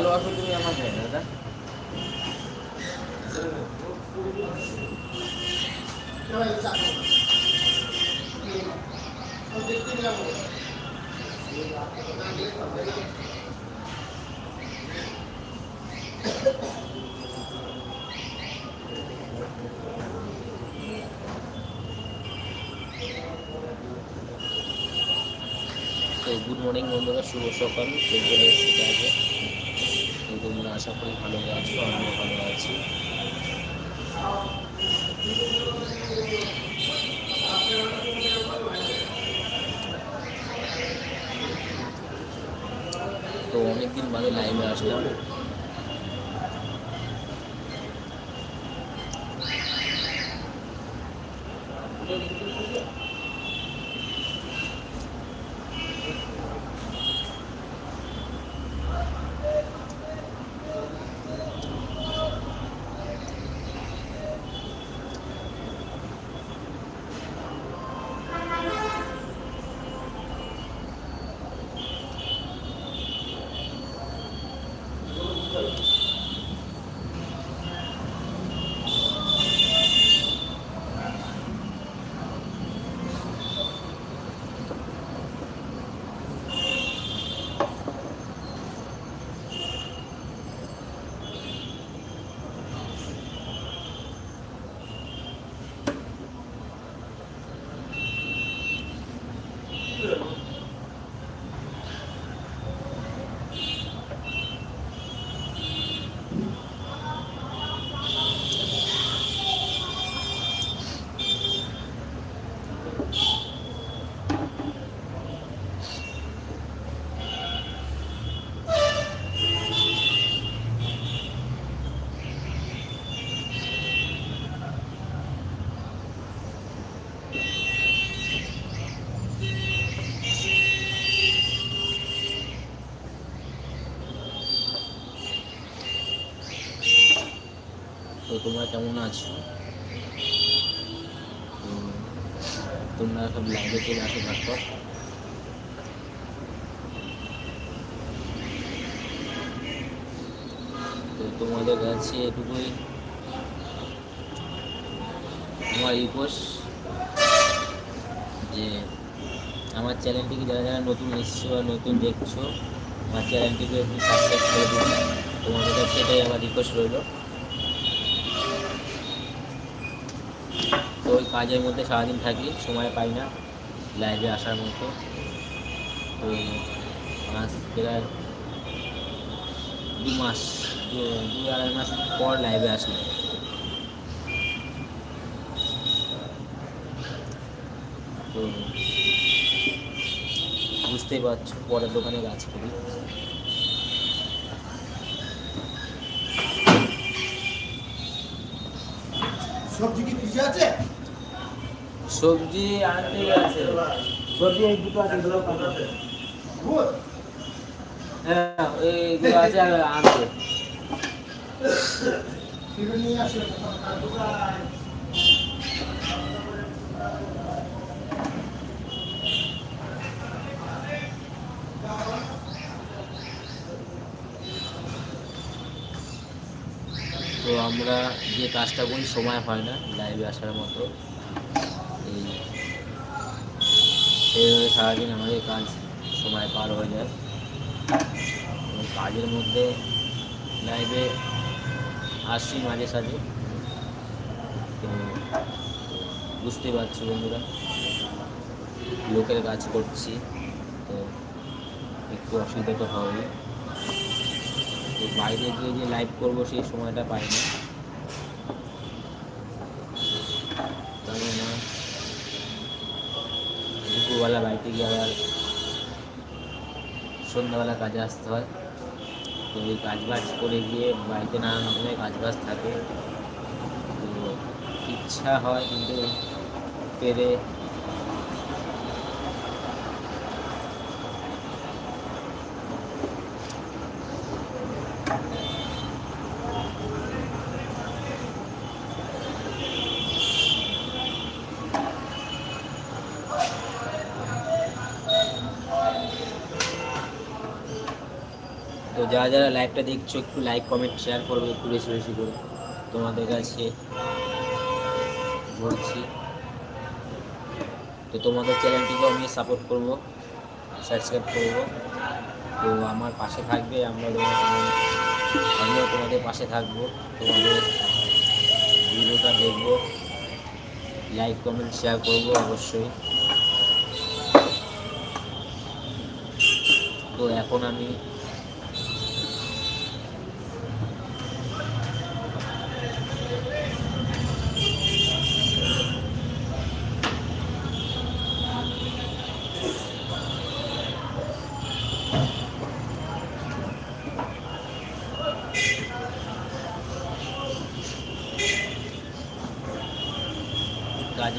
ভালোবাসো তুমি আমাকে দাদা। তো গুড মর্নিং বন্ধুরা শুভ সকাল। চলে এসেছি কাজে তো তোমরা আশা করি ভালো আছো আমিও ভালো আছি। তো অনেকদিন বাদে লাইভে আসলাম। তোমরা কেমন আছো? তোমরা সব লাইভে চলে আসো তারপর। তো তোমাদের কাছে এটুকুই। আমার রিকোয়েস্ট যে, আমার চ্যানেলটিকে যারা যারা নতুন এসছো বা নতুন দেখছ, আমার চ্যানেলটিকে একটু সাবস্ক্রাইব করে দিন তোমাদের কাছে এটাই আমার রিকোয়েস্ট রইল তো ওই কাজের মধ্যে সারাদিন থাকি, সময় পাই না লাইভে আসার মতো। তো মাস প্রায় দু মাস, দু- আড়াই মাস পর লাইভে আসলাম। তো বুঝতেই পারছ, পরের দোকানে কাজ করি। সবজি কি আছে? সবজি আনতে আছে সবজি এই দুটো আছে দুটো হ্যাঁ আছে আনতে। নিয়ে আসো তো আমরা যে কাজটা করি সময় হয় না লাইভে আসার মতো। এইভাবে সারাদিন আমাদের কাজ সময় পার হয়ে যায়। কাজের মধ্যে লাইভে আসছি মাঝে সাঝে। তো বুঝতেই পারছি বন্ধুরা, লোকের কাজ করছি, তো একটু অসুবিধা তো হবেই। তো বাইরে গিয়ে যে লাইভ করব সেই সময়টা পাই না দুপুরবেলা বাড়িতে গিয়ে আবার সন্ধ্যাবেলা কাজে আসতে হয়। তো ওই কাজ বাজ করে গিয়ে বাড়িতে নানান রকমের কাজ বাজ থাকে। তো ইচ্ছা হয় কিন্তু পেরে যারা যারা লাইভটা দেখছ, একটু লাইক কমেন্ট শেয়ার করবে একটু বেশি বেশি করে। তোমাদের কাছে বলছি। তো তোমাদের চ্যানেলটিকে আমি সাপোর্ট করব সাবস্ক্রাইব করব। তো আমার পাশে থাকবে, আমরা আমিও তোমাদের পাশে থাকব। তোমাদের ভিডিওটা দেখব লাইক কমেন্ট শেয়ার করব অবশ্যই। তো এখন আমি কাজে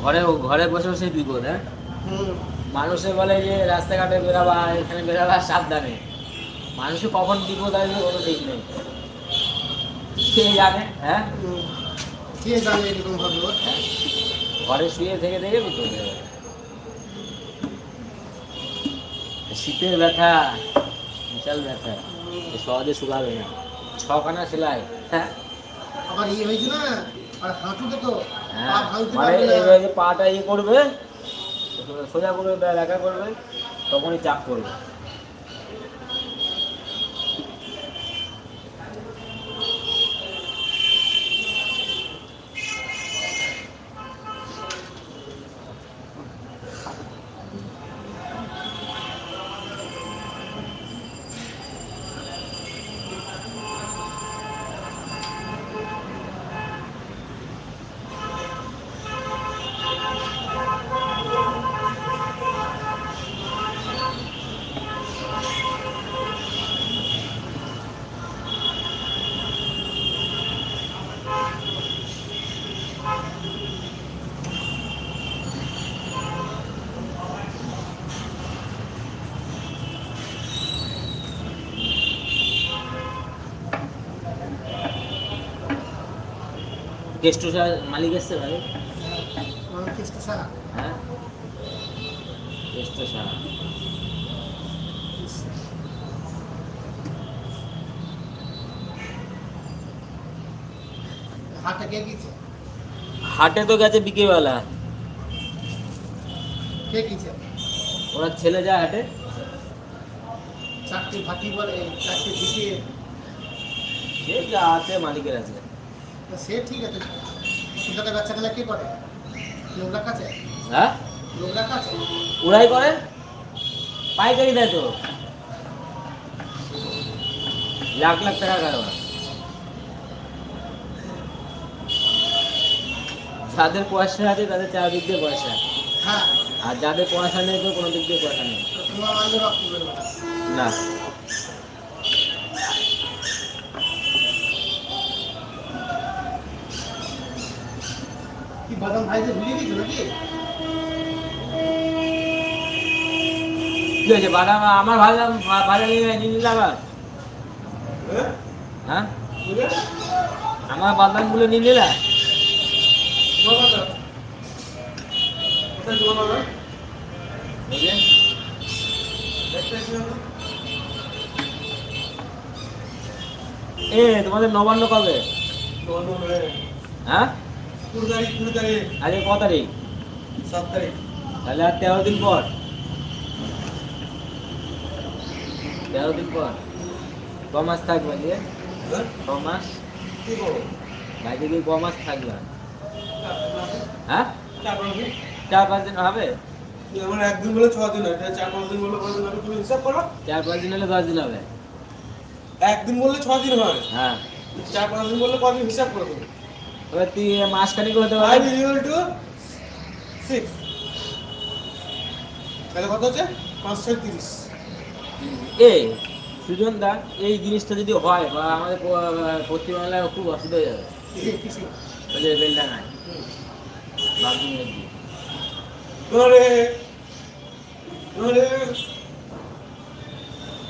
ঘরে ঘরে বসে বসে বিপদ হ্যাঁ? মানুষে বলে যে রাস্তাঘাটে বেরাবা এখানে বেরাবা সাবধানে। মানুষে কখন বিপদ আসবে কোনো ঠিক নেই। কে জানে হ্যাঁ। কে জানে এরকম ভাবে হ্যাঁ? ঘরে শুয়ে থেকে থেকে বিপদ হয়ে শীতের ব্যথা বিশাল ব্যথা। সহজে শুকাবে না। ছখানা সেলাই হ্যাঁ? আবার ইয়ে হয়েছে না? আর হাঁটুতে তো হ্যাঁ মানে পাটা ইয়ে করবে সোজা করবে একা করবে তখনই চাপ করবে গেস্ট মালিক এসছে ভাই? হ্যাঁ? হাটে কে গেছে? হাটে তো গেছে বিকেলবেলা। কে গেছে? ওরা ছেলে যায় হাটে? চারটে ভাটি বলে চারটে দিকে সে যা আছে মালিকের আছে। সে ঠিক আছে। সুন্দরটা বাচ্চা গেলে কে করে? লোকরা কাছে? হ্যাঁ? লোকরা কাছে? ওরাই করে? পাইকারি দেয় তো। লাখ লাখ টাকা কারবার যাদের পয়সা আছে তাদের চার দিক দিয়ে পয়সা হ্যাঁ। আর যাদের পয়সা নেই তো কোনো দিক দিয়ে পয়সা নেই। না। বাদাম ভাইতে ভুলে গেছো নাকি? কি হয়েছে? বাদাম আমার নিয়ে নিয়ে নিলাম আর হ্যাঁ? আমার বাদামগুলো নিয়ে নিলা। এ তোমাদের নবান্ন কবে? হ্যাঁ? আজকে ক তারিখ? তাহলে আর তেরো দিন পর। তেরো দিন পর। ক মাস থাকবে দিয়ে ক মাস? বাড়িতে গিয়ে ক মাস থাকবে? হ্যাঁ? চার পাঁচ দিন? হবে? একদিন বলে ছ দিন হয়। চার পাঁচ দিন বলে দিন হবে তুমি হিসাব করো। চার পাঁচ দিন হলে দশ দিন হবে। একদিন বললে ছ দিন হয়। হ্যাঁ। চার পাঁচ দিন বললে কদিন হিসাব করো তুমি। এবার মাসখানিক হতে পারে। ফাইভ ইকুয়াল টু সিক্স তাহলে কত হচ্ছে? পাঁচ ছয় তিরিশ। এ সুজন দা এই জিনিসটা যদি হয় বা আমাদের প- পশ্চিমবাংলায় খুব অসুবিধা হয়ে যাবে। ধরে ধরে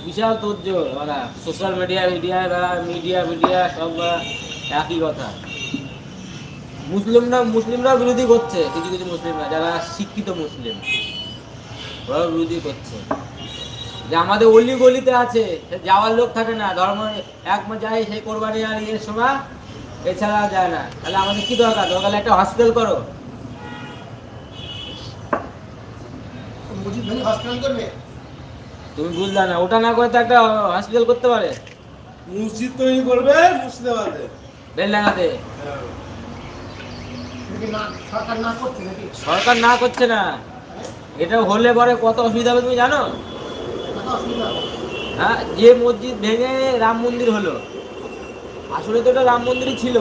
বিশাল তোজ্জোর ওরা social media media media media সব একই কথা। মুসলিমরা মুসলিমরা বিরোধী করছে কিছু কিছু মুসলিমরা যারা শিক্ষিত মুসলিম ওরা বিরোধী করছে। যে আমাদের অলি গলিতে আছে যাওয়ার লোক থাকে না ধর্ম এক মাস যায় সেই কোরবানি আর ইয়ের সময় এছাড়া যায় না। তাহলে আমাদের কি দরকার? দরকার একটা হসপিটাল করো। মসজিদ হসপিটাল করবে? তুমি বুঝলে না ওটা না করে তো একটা হসপিটাল করতে পারে। মসজিদ তৈরি করবে মুর্শিদাবাদে। বেলডাঙ্গাতে। হ্যাঁ। সরকার না করছে না এটা হলে পরে কত অসুবিধা হবে তুমি জানো? হ্যাঁ যে মসজিদ ভেঙে রাম মন্দির হলো আসলে তো এটা রাম মন্দিরই ছিল।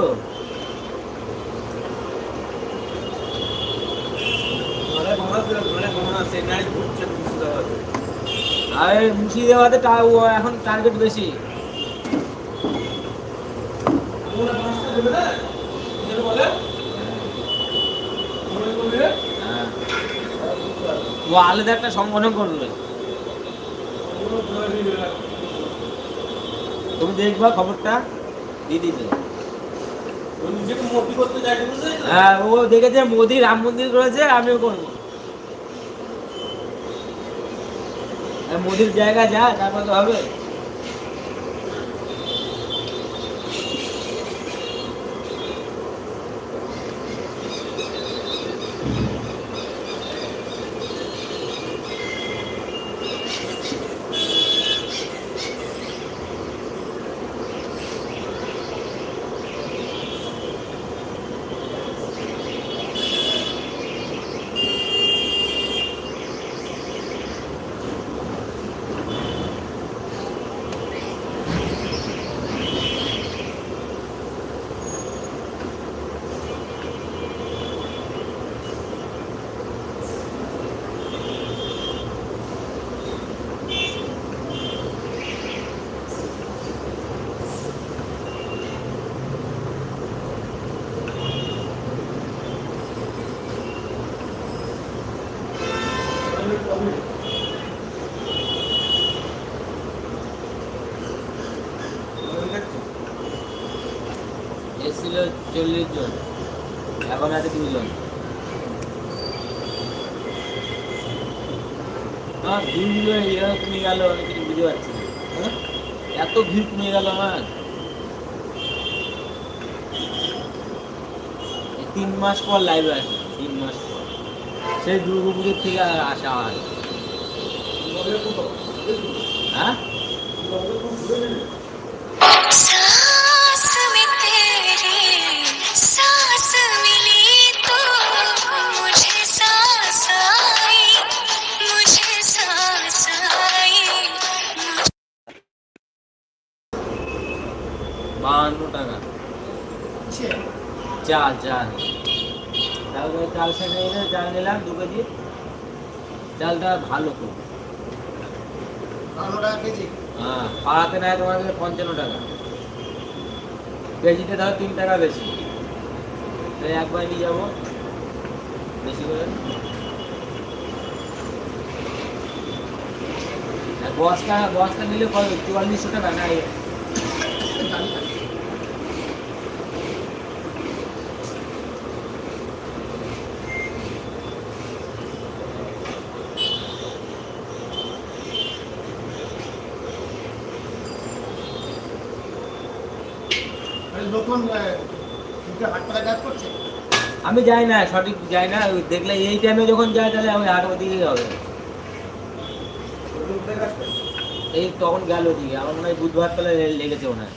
আর মুর্শিদাবাদে এখন টার্গেট বেশি। বলে? ও আলাদা একটা সংগঠন করবে। তুমি দেখবা খবরটা দিয়ে দিতে? হ্যাঁ ও দেখেছে মোদি রাম মন্দির করেছে আমিও করব। মোদির জায়গা যা তারপর তো হবে। এসেছিল চল্লিশ জন। এখন আছে দুজন আমার কিছু বুঝতে পারছি হ্যাঁ? এত ভিড় কমে গেল আমার তিন মাস পর লাইভে আসে তিন মাস। সেই দুর্গা পুজোর থেকে আসা হয় হ্যাঁ? বাহান্ন টাকা চার চার তারপরে চাল সেটা এনে চাল নিলাম দু কেজি। চালটা ভালো খুব হ্যাঁ পাড়াতে নেয় তোমার কাছে পঞ্চান্ন টাকা। কেজিতে ধরো তিন টাকা বেশি। তাই একবার নিয়ে যাব। বেশি করে? বস্তা বস্তা নিলে চুয়াল্লিশশো টাকা না এই জানি না। এই নতুন আহ, দুটো হাট পাতা কাজ করছে আমি যাই না, সঠিক যাই না দেখলে এই টাইমে যখন যায় তাহলে ওই হাট ওদিকেই হবে? এই তখন গেল ওদিকে, আমার মনে হয় বুধবার তাহলে লেগেছে মনে হয়।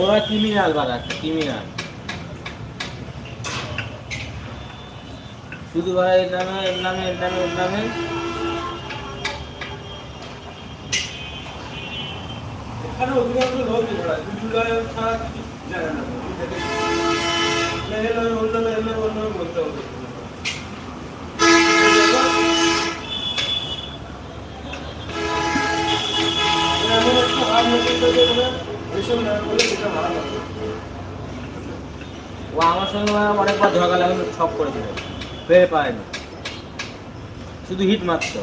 ওরা ক্রিমিনাল বাড়া ক্রিমিনাল শুধু ভাড়া এর নামে এর নামে এর নামে এর নামে এখানে অধিকাংশ লোকই ধরা জুলাই ছাড়া কিছু জানে না। মেহেল ও আমার সঙ্গে অনেকবার ঝগড়া লাগল ছপ করেছিল পেয়ে পায়নি। শুধু হিট মাত্র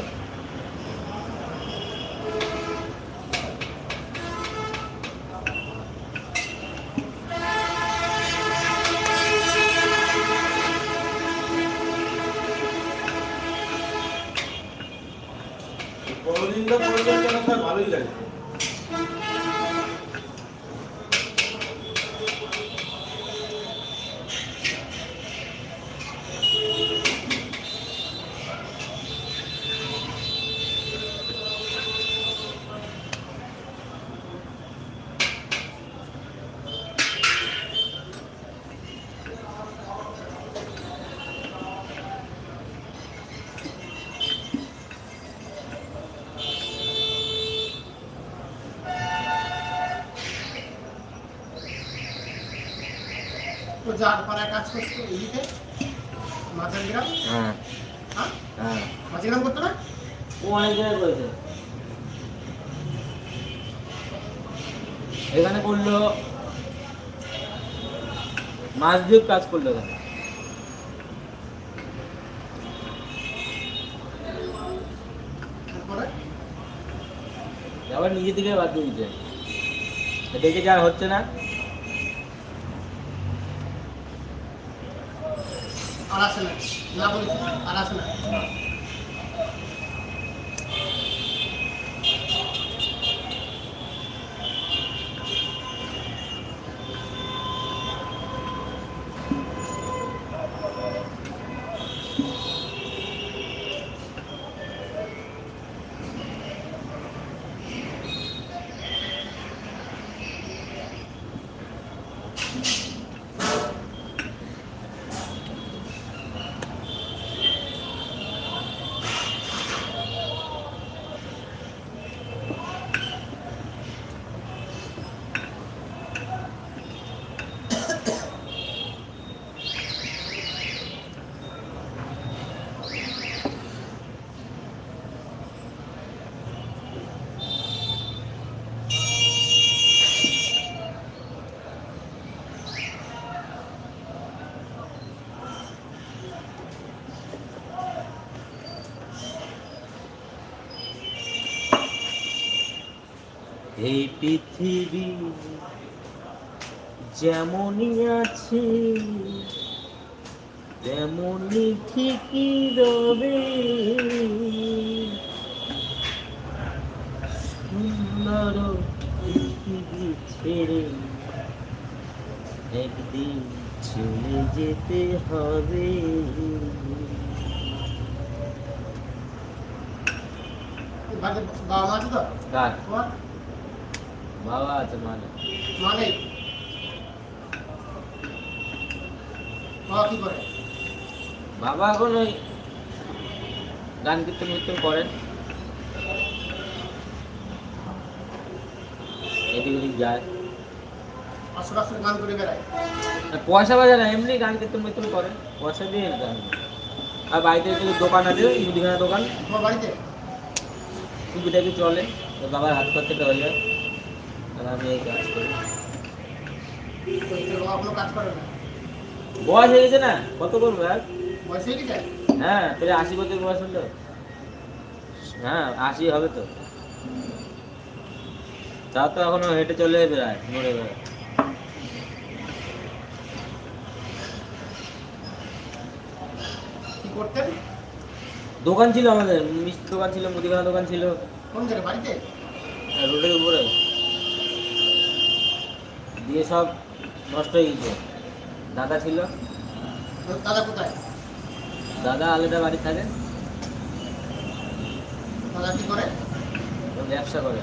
কেন স্যার তো যার পাড়ায় কাজ করতো এদিকে মাঝার গ্রাম। হ্যাঁ। হ্যাঁ? হ্যাঁ। গ্রাম করতো না? ও অনেক জায়গায় করেছে। এখানে করল মাস দিয়ে কাজ করল এখানে। আবার নিজে থেকে বাদ দিয়ে দিচ্ছে দেখে যা হচ্ছে না। আর আসে না। না আর আসে না এই পৃথিবী যেমনই আছে তেমনই ঠিকই রবে। সুন্দর পৃথিবী ছেড়ে একদিন চলে যেতে হবে। বাবা মা আছে তো? বাবা আছে মানে। মা নেই বাবা কি করে? বাবা এখন ওই গান কীর্তন কীর্তন করেন এদিক ওদিক যায়। আসর গান করে বেড়ায়। পয়সা বাজে না এমনি গান কীর্তন কীর্তন করে। পয়সা দিয়ে গান আর বাড়িতে একটু দোকান আছে মুদিখানা দোকান। তোমার বাড়িতে? টুকিটাকি চলে তো বাবার হাত খরচাটা হয়ে যায়। আর আমি এই কাজ করি। বয়স হয়ে গেছে না? কত করব আর? বয়স হয়ে গেছে? হ্যাঁ তাহলে আশি বছর বয়স হলো। হ্যাঁ আশি হবে তো। তা তো এখনও হেঁটে চলে বেড়ায় মরে বেড়ায় করতেন দোকান ছিল আমাদের মিষ্টি দোকান ছিল মুদিখানা দোকান ছিল। কোন জায়গায়? বাড়িতে? হ্যাঁ, রোডের উপরে। দিয়ে সব নষ্ট হয়ে গেছে। দাদা ছিল? দাদা কোথায়? দাদা আলাদা বাড়ি থাকে। দাদা কি করে? ব্যবসা করে।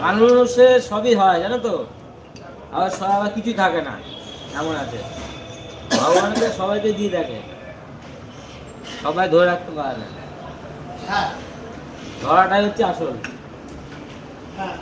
মানুষের সবই হয় জানো তো? আবার সব আবার কিছুই থাকে না এমন আছে। ভগবানকে সবাইকে দিয়ে দেখে। সবাই ধরে রাখতে পারে না। হ্যাঁ। ধরাটাই হচ্ছে আসল। হ্যাঁ।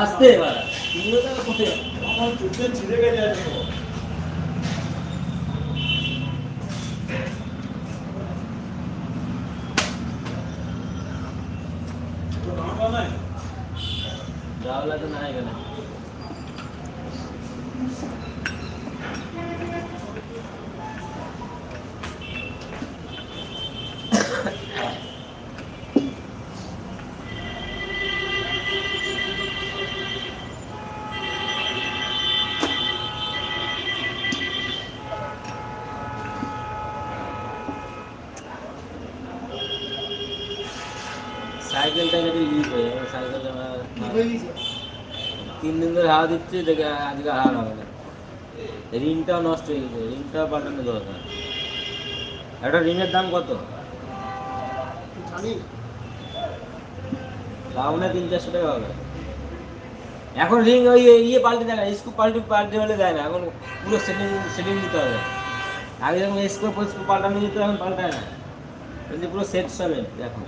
আসতে। এবার কোথায়? আমার চুপে ছিঁড়ে গেছে আজকে। তো নামটা নাই? যাওয়া লাগে না এখানে সাইকেলটা যদি লিক হয়ে যাবে সাইকেলটা কি হয়ে গেছে তিন দিন ধরে হাওয়া দিচ্ছে দেখে আজকে হাওয়া হবে না। রিংটাও নষ্ট হয়ে গেছে রিংটাও পাল্টানো দরকার। একটা রিংয়ের দাম কত? তাও না তিন চারশো টাকা হবে। এখন রিং ওই ইয়ে পাল্টে দেয় না স্কুপ পাল্টে পাল্টে হলে দেয় না এখন পুরো সেটিং সেটিং দিতে হবে। আগে যখন স্কুপ স্কুপ পাল্টানো যেত এখন পাল্টায় না। পুরো সেট সমেত এখন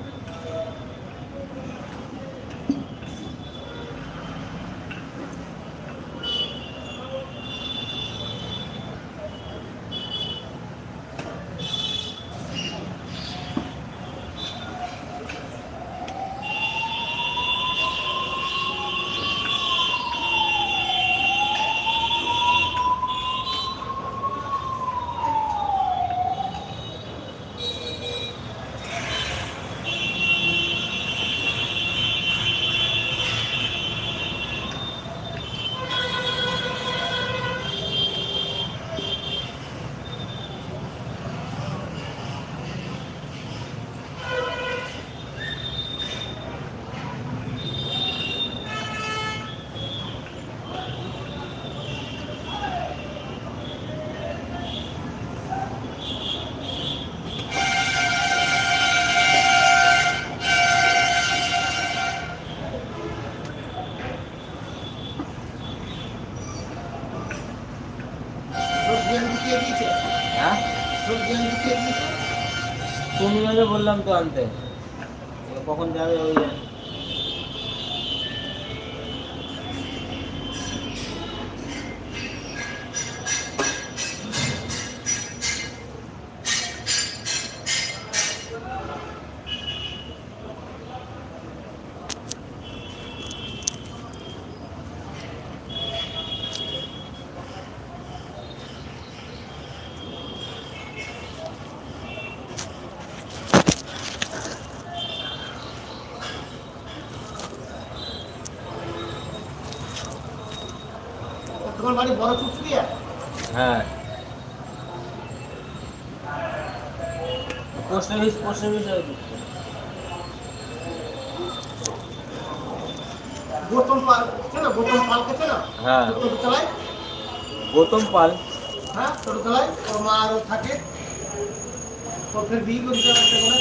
দিয়েছে। হ্যাঁ? দিয়েছে। বললাম তো আনতে? কখন যাবে ওই জানে। তোমার বাড়ি বড় চুচুড়িয়া হ্যাঁ post office post office Gautam Pal চেনো গৌতম পালকে চেনো? হ্যাঁ। টোটো চালায়? গৌতম পাল। হ্যাঁ টোটো চালায় ওর মা আরও থাকে। ওর ফের বিয়ে করতে একটা করে।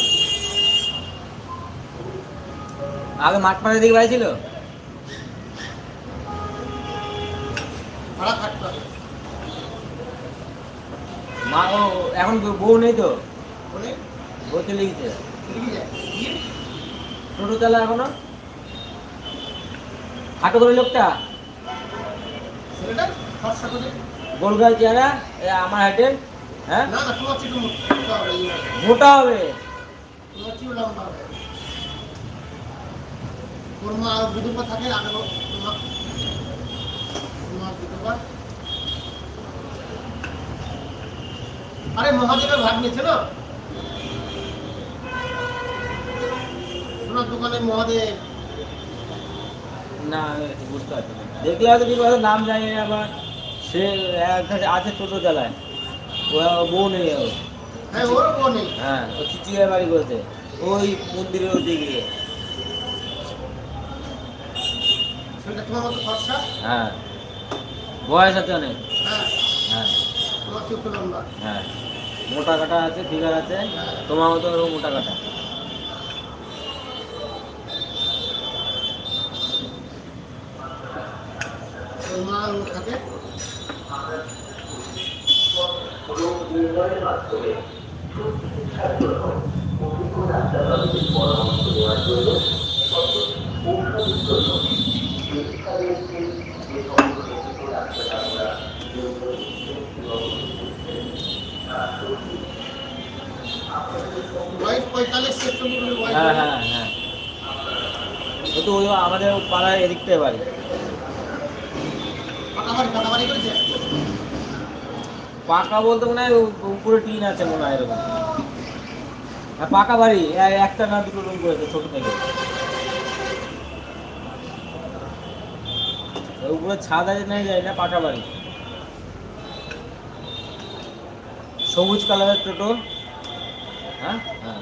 আগে মাঠ পাড়ে দিকে বাড়ি ছিল? ভাড়া থাকতে। হবে মা ও এখন বউ- বউ নেই তো? বলে বউ চলে টোটো চালা এখনও? হাঁটো করে লোকটা। গোলগাল চেহারা আমার হ্যাঁ? মোটা হবে। হবে। মোটা হবে তোমার চিঠি লম্বা হবে ওর মা আর বিধবা থাকে আগে ওর মা ওর মা বিধবা আরে মহাদেবের ভাগ নিয়েছে না সোনার দোকানে মহাদেব না বুঝতে পারছি দেখলে হয়তো ঠিক হয়তো নাম জানি না আবার সে আছে টোটো চালায়। ও বউ নেই ওর। হ্যাঁ ওরও বোন নেই? হ্যাঁ ও চিচিয়ে বাড়ি করেছে। ওই মন্দিরের ওই দিকে তোমার মতো হ্যাঁ। বয়স আছে অনেক। হ্যাঁ। হ্যাঁ। হ্যাঁ। মোটা কাটা আছে ফিগার আছে। তোমার মতো ওরকম মোটা কাটা। মা থাকে হ্যাঁ হ্যাঁ হ্যাঁ। তো আমাদের পাড়ার এদিকটায় বাড়ি। পাকা বলতে মনে হয় উপরে টিন আছে মনে হয় এরকম। পাকা বাড়ি একটা না দুটো রুম করেছে ছোট থেকে। উপরে ছাদ আছে নাই যায় না, পাকা বাড়ি। সবুজ কালারের টোটো। হ্যাঁ হ্যাঁ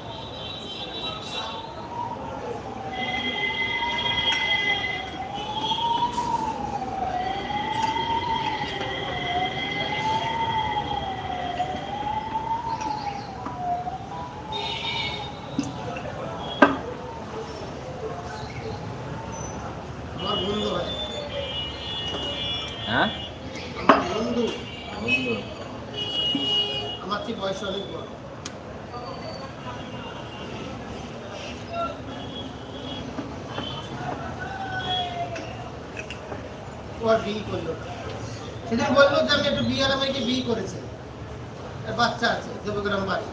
আমার বন্ধু হয় হ্যাঁ আমার বন্ধু বন্ধু আমার ঠিক বয়স অনেক বড় ও আর বিয়ে করল সেদিন বলল যে আমি একটু বিয়ে আর আমাকে বিয়ে করেছে আর বাচ্চা আছে দেবগ্রাম বাড়ি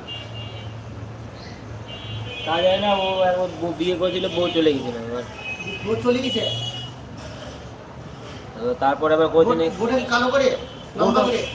তা যায় না ও একবার বউ- বিয়ে করেছিল বউ চলে গেছিল এবার। বউ চলে গেছে? তারপরে আবার কদিন বোটা কি কালো করে?